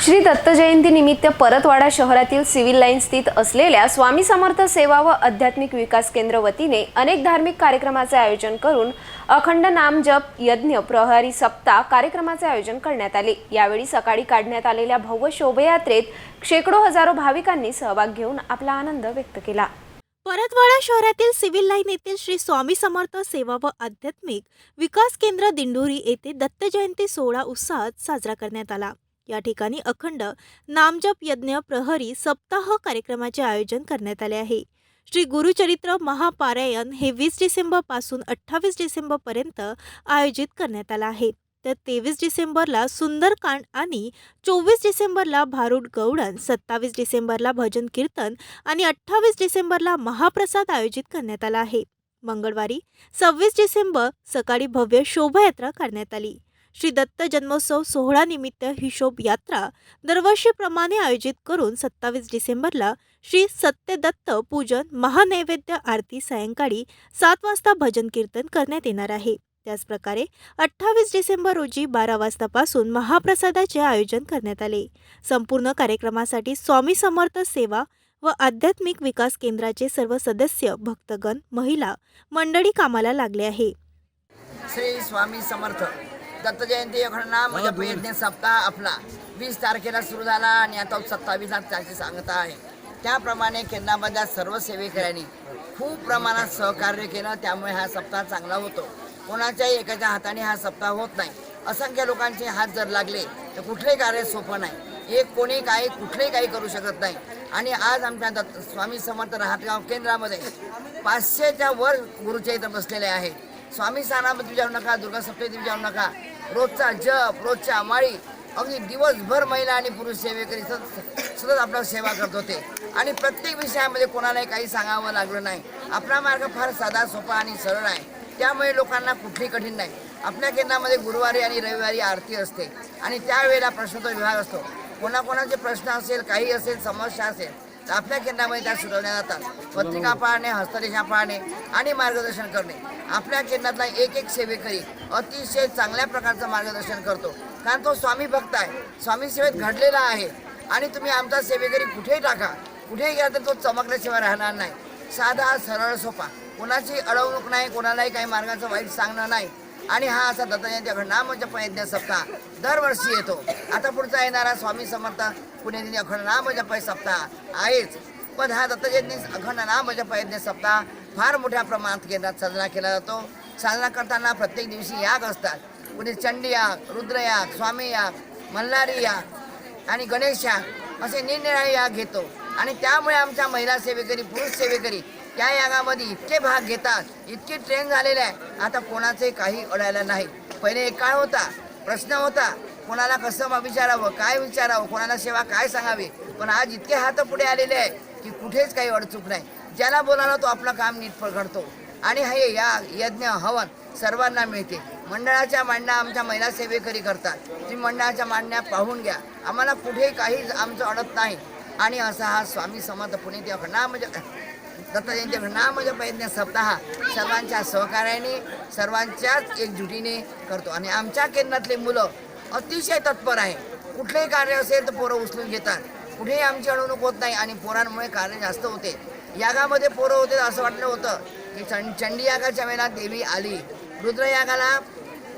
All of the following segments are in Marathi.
श्री दत्त जयंती निमित्त परतवाडा शहरातील सिव्हिल लाईन स्थित असलेल्या स्वामी समर्थ सेवा व आध्यात्मिक विकास केंद्र वतीने अनेक धार्मिक कार्यक्रमाचे आयोजन करून अखंड नाम जप यज्ञ प्रहरी सप्ताह कार्यक्रमाचे आयोजन करण्यात आले. यावेळी सकाळी काढण्यात आलेल्या भव्य शोभायात्रेत शेकडो हजारो भाविकांनी सहभाग घेऊन आपला आनंद व्यक्त केला. परतवाडा शहरातील सिव्हिल लाईन येथील श्री स्वामी समर्थ सेवा व आध्यात्मिक विकास केंद्र दिंडोरी येथे दत्त जयंती सोहळा उत्साहात साजरा करण्यात आला. या ठिकाणी अखंड नामजप यज्ञ प्रहरी सप्ताह कार्यक्रमाचे आयोजन करण्यात आले आहे. श्री गुरुचरित्र महापारायण हे वीस डिसेंबरपासून अठ्ठावीस डिसेंबर पर्यंत आयोजित करण्यात आला आहे. तर तेवीस डिसेंबरला सुंदरकांड आणि चोवीस डिसेंबरला भारूड गौडन सत्तावीस डिसेंबरला भजन कीर्तन आणि अठ्ठावीस डिसेंबरला महाप्रसाद आयोजित करण्यात आला आहे. मंगळवारी सव्वीस डिसेंबर सकाळी भव्य शोभायात्रा करण्यात आली. श्री दत्त जन्मोत्सव सोहळ्यानिमित्त हिशोब यात्रा दरवर्षीप्रमाणे आयोजित करून सत्तावीस डिसेंबरला श्री सत्यदत्त पूजन महानैवेद्य आरती सायंकाळी सात वाजता भजन कीर्तन करण्यात येणार आहे. त्याचप्रकारे अठ्ठावीस डिसेंबर रोजी बारा वाजतापासून महाप्रसादाचे आयोजन करण्यात आले. संपूर्ण कार्यक्रमासाठी स्वामी समर्थ सेवा व आध्यात्मिक विकास केंद्राचे सर्व सदस्य भक्तगण महिला मंडळी कामाला लागले आहे. श्री स्वामी समर्थ. दत्त जयंती अखंडना म्हणजे प्रयत्न सप्ताह आपला. वीस तारखेला सुरू झाला आणि आता सत्तावीसला त्याची सांगता आहे. त्याप्रमाणे केंद्रामधल्या सर्व सेवेकऱ्यांनी खूप प्रमाणात सहकार्य केलं त्यामुळे हा सप्ताह चांगला होतो. कोणाच्याही एकाच्या हाताने हा सप्ताह होत नाही. असंख्य लोकांचे हात जर लागले तर कुठलेही कार्य सोपं नाही. एक कोणी काही कुठलेही काही करू शकत नाही. आणि आज आमच्या दत्त स्वामी समर्थ राहतगाव केंद्रामध्ये पाचशेच्या वर गुरुच्या इथं बसलेले आहेत स्वामी स्थानामध्ये जाऊ नका दुर्गा सप्तमी जाऊ नका. रोजचा जप रोजच्या माळी अगदी दिवसभर महिला आणि पुरुष सेवेकरी सतत सतत आपला सेवा करत होते. आणि प्रत्येक विषयामध्ये कोणालाही काही सांगावं लागलं नाही. आपला मार्ग फार साधा सोपा आणि सरळ आहे. त्यामुळे लोकांना कुठली कठीण नाही. आपल्या केंद्रामध्ये गुरुवारी आणि रविवारी आरती असते. आणि त्यावेळेला प्रश्नोत्तर विभाग असतो. कोणाकोणाचे प्रश्न असेल काही असेल समस्या असेल आपल्या केंद्रामध्ये त्या सुचवल्या जातात पत्रिका पाळणे हस्तरेखा पाळणे आणि मार्गदर्शन करणे. आपल्या केंद्रातला एक एक सेवेकरी अतिशय चांगल्या प्रकारचं मार्गदर्शन करतो. कारण तो स्वामी भक्त आहे. स्वामी सेवेत घडलेला आहे. आणि तुम्ही आमचा सेवेकरी कुठेही टाका. कुठेही गेला तर तो चमकल्याशिवाय राहणार नाही. साधा सरळ सोपा. कोणाची अडवणूक नाही कोणालाही काही मार्गाचं वाईट सांगणं नाही. आणि हा असा दत्तजयंती अखंड नाम यज्ञ सप्ताह दरवर्षी येतो. आता पुढचा येणारा स्वामी समर्थ पुण्यतिथी अखंड नाम जप सप्ताह. आहेच. पण हा दत्तजयंती अखंड नाम जप यज्ञ सप्ताह फार मोठ्या प्रमाणात केंद्रात साजरा केला जातो. साजरा करताना प्रत्येक दिवशी याग असतात. कुणी चंडी याग रुद्रयाग स्वामी याग मल्हारी याग आणि गणेश याग असे निरनिराळे याग घेतो. आणि त्यामुळे आमच्या महिला सेवेकरी पुरुष सेवेकरी त्या यागामध्ये इतके भाग घेतात इतके ट्रेन झालेले आहे. आता कोणाचे काही अडायला नाही. पहिले एक काळ होता प्रश्न होता कोणाला कसं मग विचारावं काय विचारावं कोणाला सेवा काय सांगावी? पण आज इतके हात पुढे आलेले आहे की कुठेच काही अडचूक नाही. ज्याला बोलावला तो आपलं काम नीट घडतो आणि हे या यज्ञ हवन सर्वांना मिळते. मंडळाच्या मांडण्या आमच्या महिला सेवेकरी करतात. तुम्ही मंडळाच्या मांडण्या पाहून घ्या. आम्हाला कुठे काही आमचं अडत नाही. आणि असा हा स्वामी समर्थ पुणे ते नाम दत्त जयंती नाम म्हणजे प्रयत्न सप्ताह सर्वांच्या सहकार्याने सर्वांच्याच एकजुटीने करतो. आणि आमच्या केंद्रातले मुलं अतिशय तत्पर आहे. कुठलेही कार्य असेल तर पोरं उचलून घेतात. कुठेही आमची अडवणूक होत नाही आणि पोरांमुळे कार्य जास्त होते. यागामध्ये पोरं होते असं वाटलं होतं की चंड चंडी यागाच्या वेळेला देवी आली. रुद्रयागाला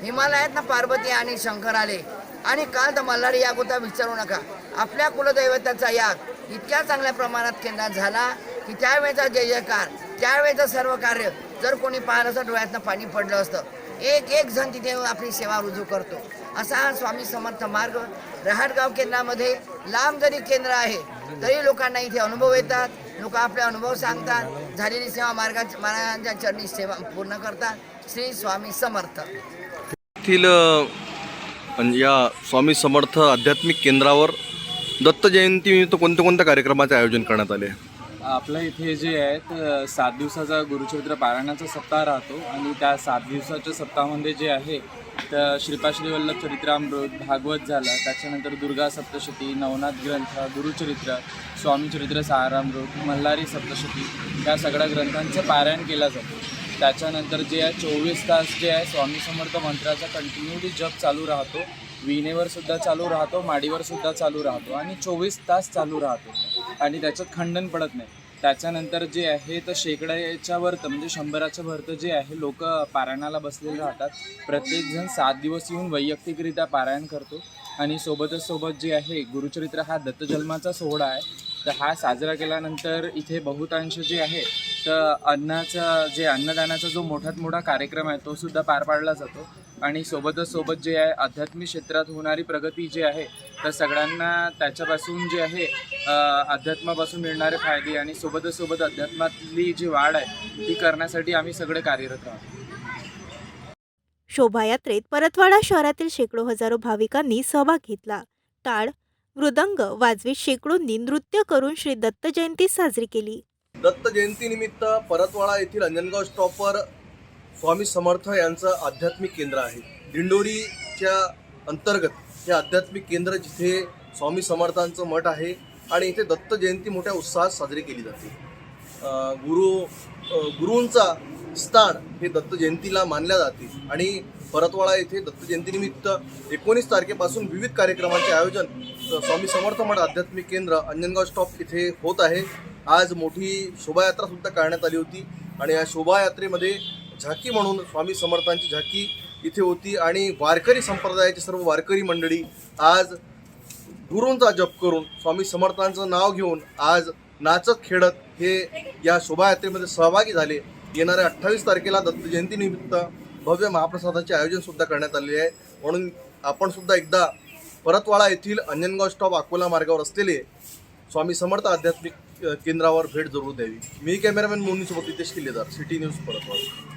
हिमालयात ना पार्वती आणि शंकर आले. आणि काल तर मल्हारी याग होता विचारू नका. आपल्या कुलदैवताचा याग इतक्या चांगल्या प्रमाणात केंद्रात झाला की त्यावेळेचा जय जयकार त्यावेळेचं सर्व कार्य जर कोणी पाहिलं असं डोळ्यातनं पाणी पडलं असतं. एक एक जण तिथे येऊन आपली सेवा रुजू करतो. असा हा स्वामी समर्थ मार्ग. रहाटगाव केंद्रामध्ये लांब जरी केंद्र आहे तरी लोकांना इथे अनुभव येतात. लोक आपले अनुभव सांगतात. झालेली सेवा मार्गाच्या महाराजांच्या चरणी सेवा पूर्ण करतात. श्री स्वामी समर्थ. येथील अ, या स्वामी समर्थ आध्यात्मिक केंद्रावर दत्त जयंतीनिमित्त कोणत्या कोणत्या कार्यक्रमाचे आयोजन करण्यात आले? आपल्या इथे जे आहे तर सात दिवसाचा गुरुचरित्र पारायणाचा सप्ताह राहतो आणि त्या सात दिवसाच्या सप्ताहामध्ये जे आहे तर श्रीपाश्री वल्लभ चरित्रामृत भागवत झालं. त्याच्यानंतर दुर्गा सप्तशती नवनाथ ग्रंथ गुरुचरित्र स्वामीचरित्र सारामृत मल्हारी सप्तशती या सगळ्या ग्रंथांचं पारायण केलं जातं. त्याच्यानंतर जे आहे चोवीस तास जे आहे स्वामी समर्थ मंत्राचा कंटिन्युअली जप चालू राहतो. विणेवर सुद्धा चालू राहतो माडीवर सुद्धा चालू राहतो आणि चोवीस तास चालू राहतो. आणि त्याच्यात खंडन पडत नाही. त्याच्यानंतर जे आहे तर शेकड्याच्या वरतं म्हणजे शंभराच्या वरतं जे आहे लोक पारायणाला बसलेले राहतात. प्रत्येकजण सात दिवस येऊन वैयक्तिकरित्या पारायण करतो. आणि सोबतच सोबत जे आहे गुरुचरित्र हा दत्तजन्माचा सोहळा आहे. तर हा साजरा केल्यानंतर इथे बहुतांश जे आहे तर अन्नाचा जे अन्नदानाचा जो मोठात मोठा कार्यक्रम आहे तो सुद्धा पार पाडला जातो. आणि सोबतच सोबत जे आहे आध्यात्मिक क्षेत्रात होणारी प्रगती जी आहे तर सगळ्यांना त्याच्यापासून जे आहे अध्यात्मापासून मिळणारे फायदे आणि सोबतच सोबत अध्यात्मातली जी वाढ आहे ती करण्यासाठी आम्ही सगळे कार्यरत आहोत. शोभायात्रेत परतवाडा शहरातील शेकडो हजारो भाविकांनी सहभाग घेतला. टाळ मृदंग वाजवीत शेकडोंनी नृत्य करून श्री दत्त जयंती साजरी केली. दत्त जयंतीनिमित्त परतवाडा येथील अंजनगाव स्टॉपवर स्वामी समर्थ यांचं आध्यात्मिक केंद्र आहे. दिंडोरीच्या अंतर्गत हे आध्यात्मिक केंद्र जिथे स्वामी समर्थांचं मठ आहे आणि इथे दत्त जयंती मोठ्या उत्साहात साजरी केली जाते. गुरु गुरूंचा स्थान हे दत्त जयंतीला मानल्या जाते आणि परतवाडा येथे दत्त जयंतीनिमित्त एकोणीस तारखेपासून विविध कार्यक्रमांचे आयोजन स्वामी समर्थ मठ आध्यात्मिक केंद्र अंजनगाव स्टॉप इथे होत आहे. आज मोठी शोभायात्रा सुद्धा काढण्यात आली होती. आणि या शोभायात्रेमध्ये झाकी म्हणून स्वामी समर्थांची झाकी इथे होती. आणि वारकरी संप्रदायाची सर्व वारकरी मंडळी आज गुरूंचा जप करून स्वामी समर्थांचं नाव घेऊन आज नाचत खेळत हे या शोभायात्रेमध्ये सहभागी झाले. येणाऱ्या अठ्ठावीस तारखेला दत्त जयंतीनिमित्त भव्य महाप्रसादाचे आयोजनसुद्धा करण्यात आलेले आहे. म्हणून आपण सुद्धा एकदा परतवाडा येथील अंजनगाव स्टॉप अकोला मार्गावर असलेले स्वामी समर्थ आध्यात्मिक केंद्रावर भेट जरूर द्यावी. मी कॅमेरामॅन मोनीसोबत नितेश किल्लेदार सिटी न्यूज परतवाडा.